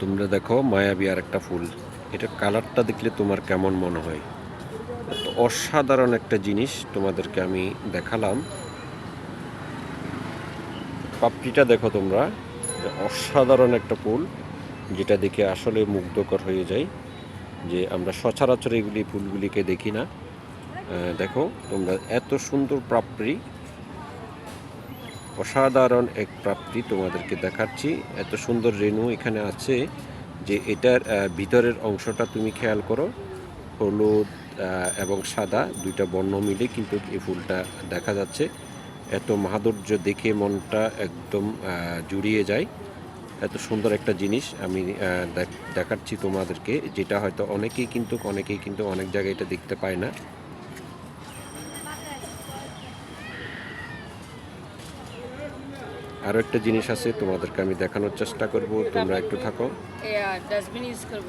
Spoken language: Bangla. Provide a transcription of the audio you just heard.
তোমরা দেখো, মায়াবী আর একটা ফুল। এটার কালারটা দেখলে তোমার কেমন মনে হয়? তো অসাধারণ একটা জিনিস তোমাদেরকে আমি দেখালাম। পাপড়িটা দেখো তোমরা অসাধারণ একটা ফুল, যেটা দেখে আসলে মুগ্ধকর হয়ে যায় যে আমরা সচরাচর এগুলি ফুলগুলিকে দেখি না। দেখো, তোমরা এত সুন্দর পাপড়ি অসাধারণ এক প্রাপ্তি তোমাদেরকে দেখাচ্ছি। এত সুন্দর রেণু এখানে আছে যে এটার ভিতরের অংশটা তুমি খেয়াল করো, হলুদ এবং সাদা, দুইটা বর্ণ মিলে কিন্তু এই ফুলটা দেখা যাচ্ছে। এত মাধুর্য দেখে মনটা একদম জুড়িয়ে যায়। এত সুন্দর একটা জিনিস আমি দেখ- দেখাচ্ছি তোমাদেরকে, যেটা হয়তো অনেকেই কিন্তু অনেকেই কিন্তু অনেক জায়গায় এটা দেখতে পায় না। আরও একটা জিনিস আছে তোমাদেরকে আমি দেখানোর চেষ্টা করব, তোমরা একটু থাকো। ডাস্টবিন ইউজ করব।